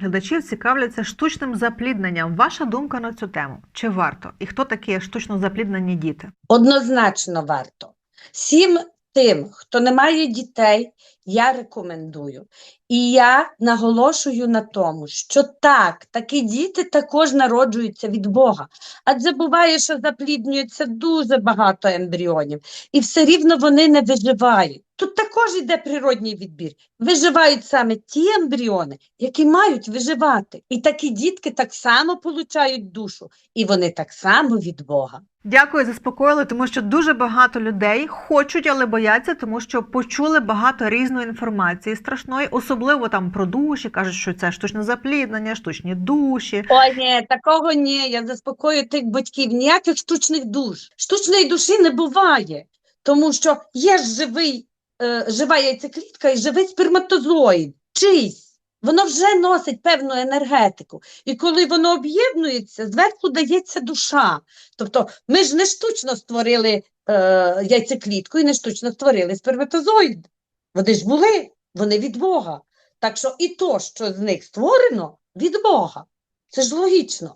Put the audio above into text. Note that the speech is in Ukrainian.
Глядачів цікавляться штучним заплідненням. Ваша думка на цю тему? Чи варто? І хто такі штучно запліднені діти? Однозначно варто. Всім тим, хто не має дітей, я рекомендую. І я наголошую на тому, що так, такі діти також народжуються від Бога. Адже буває, що запліднюється дуже багато ембріонів, і все рівно вони не виживають. Тут також йде природній відбір. Виживають саме ті ембріони, які мають виживати. І такі дітки так само получають душу, і вони так само від Бога. Дякую, заспокоїли, тому що дуже багато людей хочуть, але бояться, тому що почули багато різної інформації страшної, особливо там про душі, кажуть, що це штучне запліднення, штучні душі. Ой, ні, такого ні. Я заспокою тих батьків. Ніяких штучних душ. Штучної душі не буває, тому що є живий, е, жива яйцеклітка і живий сперматозоїд. Чийсь. Воно вже носить певну енергетику. І коли воно об'єднується, зверху дається душа. Тобто ми ж не штучно створили е, яйцеклітку і не штучно створили сперматозоїд. Вони ж були, вони від Бога. Так що і то, що з них створено, від Бога. Це ж логічно.